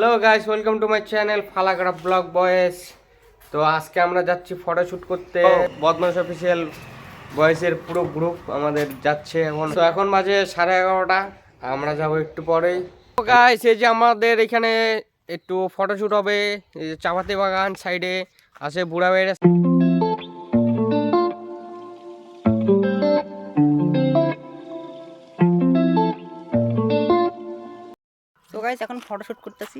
Hello guys welcome to my channel ফালাকড়া blog বয়েস তো আজকে আমরা যাচ্ছি ফটোশুট করতে। বদমাস অফিসিয়াল বয়েসের পুরো গ্রুপ আমাদের যাচ্ছে এখন। তো এখন বাজে সাড়ে এগারোটা আমরা যাব একটু পরেই। তো গাইস এই যে আমাদের এখানে একটু ফটোশ্যুট হবে এই যে চাপাতি বাগান সাইডে আছে বুড়া বেড়ে তো গাইস এখন ফটোশুট করতেছি।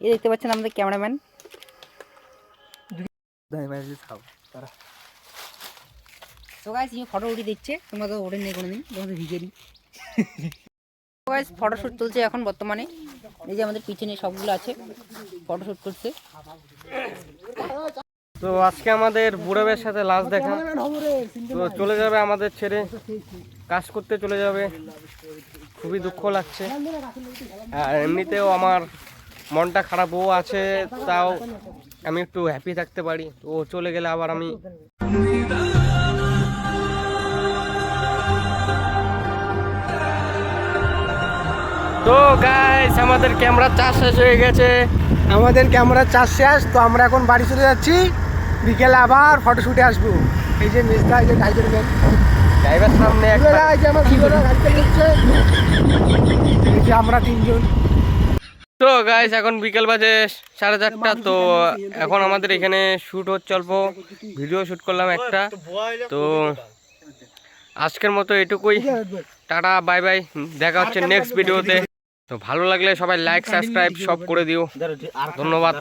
এই দেখতে পাচ্ছেন আমাদের ক্যামেরাম্যান। তো গাইস ফটো উঠে দিচ্ছে। তোমরা তো ওঠেন নেই কোনোদিন তোমাদের ভিজেরি তো গাইস ফটোশুট চলছে এখন বর্তমানে। এই যে আমাদের পিছনে সবগুলো আছে ফটোশুট করছে। তো আজকে আমাদের বুড়াবের সাথে লাস্ট দেখা। তো চলে যাবে আমাদের ছেড়ে। কাজ করতে চলে যাবে। খুবই দুঃখ লাগছে। আর এমনিতেও আমার মনটা খারাপ ও আছে তাও আমি একটু হ্যাপি থাকতে পারি। ও চলে গেলে আবার আমি তো গাইস আমাদের ক্যামেরা চার্জ শেষ হয়ে গেছে। আমাদের ক্যামেরা চার্জ শেষ তো আমরা এখন বাড়ি চলে যাচ্ছি। বিকেলে আবার ফটোশুটে আসব। এই যে মিসদা এই যে ড্রাইভার ম্যান ড্রাইভার সামনে আমরা তিনজন। তো গাইস এখন বিকেল বাজে সাড়ে চারটা তো এখন আমাদের এখানে শ্যুট হচ্ছে অল্প ভিডিও শ্যুট করলাম একটা। তো আজকের মতো এটুকুই। টাটা বাই বাই দেখা হচ্ছে নেক্সট ভিডিওতে তো ভালো লাগলে সবাই লাইক সাবস্ক্রাইব সব করে দিও। ধন্যবাদ।